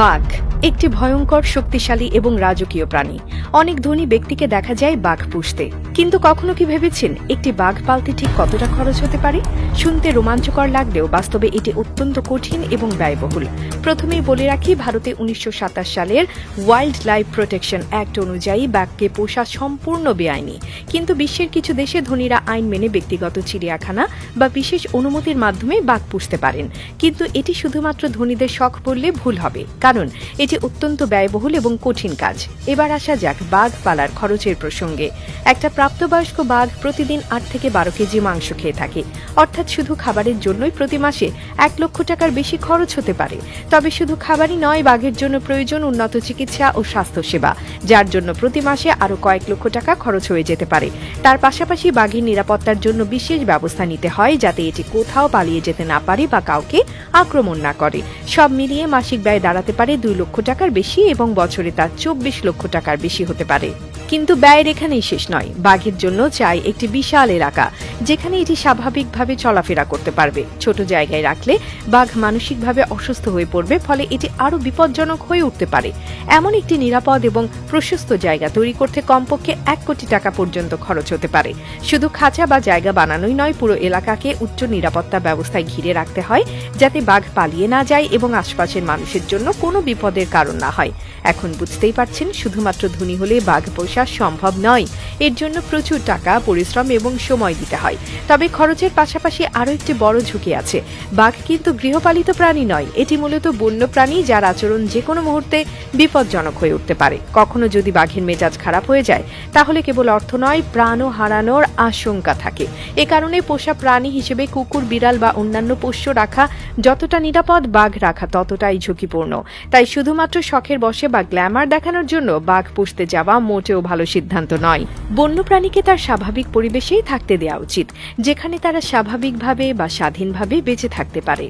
বাঘ একটি ভয়ঙ্কর শক্তিশালী এবং রাজকীয় প্রাণী। অনেক ধনী ব্যক্তিকে দেখা যায় বাঘ পুষতে। কিন্তু কখনো কি ভেবেছেন একটি বাঘ পালতে ঠিক কতটা খরচ হতে পারে? শুনতে রোমাঞ্চকর লাগলেও বাস্তবে এটি অত্যন্ত কঠিন এবং ব্যয়বহুল। প্রথমেই বলে রাখি, ভারতে উনিশশো সালের ওয়াইল্ড লাইফ প্রোটেকশন অ্যাক্ট অনুযায়ী বাঘকে পোষা সম্পূর্ণ বেআইনি। কিন্তু বিশ্বের কিছু দেশে ধনীরা আইন মেনে ব্যক্তিগত চিড়িয়াখানা বা বিশেষ অনুমতির মাধ্যমে বাঘ পুষতে পারেন। কিন্তু এটি শুধুমাত্র ধনীদের শখ বললে ভুল হবে, কারণ এটি অত্যন্ত ব্যয়বহুল এবং কঠিন কাজ। এবার আসা যাক বাঘ পালার খরচের প্রসঙ্গে। একটা প্রাপ্তবয়স্ক বাঘ প্রতিদিন আট থেকে বারো কেজি মাংস খেয়ে থাকে। অর্থাৎ শুধু খাবারের জন্যই প্রতি মাসে এক লক্ষ টাকার বেশি খরচ হতে পারে। তবে শুধু খাবারই নয়, বাঘের জন্য প্রয়োজন উন্নত চিকিৎসা ও স্বাস্থ্যসেবা, যার জন্য প্রতি মাসে আরও কয়েক লক্ষ টাকা খরচ হয়ে যেতে পারে। তার পাশাপাশি বাঘের নিরাপত্তার জন্য বিশেষ ব্যবস্থা নিতে হয়, যাতে এটি কোথাও পালিয়ে যেতে না পারে বা কাউকে আক্রমণ না করে। সব মিলিয়ে মাসিক ব্যয় দাঁড়াতে পারে দুই লক্ষ টাকার বেশি এবং বছরে তার চব্বিশ লক্ষ টাকার বেশি হতে পারে। কিন্তু ব্যয়ের এখানেই শেষ নয়। বাঘের জন্য চাই একটি বিশাল এলাকা, যেখানে এটি স্বাভাবিকভাবে চলাফেরা করতে পারবে। ছোট জায়গায় রাখলে বাঘ মানসিকভাবে অসুস্থ হয়ে পড়বে, ফলে এটি আরও বিপজ্জনক হয়ে উঠতে পারে। এমন একটি নিরাপদ এবং প্রশস্ত জায়গা তৈরি করতে কমপক্ষে এক কোটি টাকা পর্যন্ত খরচ হতে পারে। শুধু খাঁচা বা জায়গা বানানোই নয়, পুরো এলাকাকে উচ্চ নিরাপত্তা ব্যবস্থায় ঘিরে রাখতে হয়, যাতে বাঘ পালিয়ে না যায় এবং আশপাশের মানুষের জন্য কোনো বিপদের কারণ না হয়। এখন বুঝতেই পারছেন, শুধুমাত্র ধনী হলে বাঘ পোষা সম্ভব নয়। এর জন্য প্রচুর টাকা, পরিশ্রম এবং সময় দিতে হয়। তবে খরচের পাশাপাশি আরও একটি বড় ঝুঁকি আছে। বাঘ কিন্তু গৃহপালিত প্রাণী নয়। এটি মূলত বন্য প্রাণী যার আচরণ যে কোনো মুহূর্তে বিপজ্জনক হয়ে উঠতে পারে। কখনো যদি বাঘের মেজাজ খারাপ হয়ে যায়, তাহলে কেবল অর্থ নয়, প্রাণও হারানোর আশঙ্কা থাকে। এ কারণে পোষা প্রাণী হিসেবে কুকুর, বিড়াল বা অন্যান্য পোষ্য রাখা যতটা নিরাপদ, বাঘ রাখা ততটাই ঝুঁকিপূর্ণ। তাই শুধুমাত্র শখের বসে বা গ্ল্যামার দেখানোর জন্য বাঘ পুষতে যাওয়া মোটেও ভালো সিদ্ধান্ত নয়। বন্যপ্রাণীকে তার স্বাভাবিক পরিবেশেই থাকতে দেওয়া উচিত, যেখানে তারা স্বাভাবিকভাবে বা স্বাধীনভাবে বেঁচে থাকতে পারে।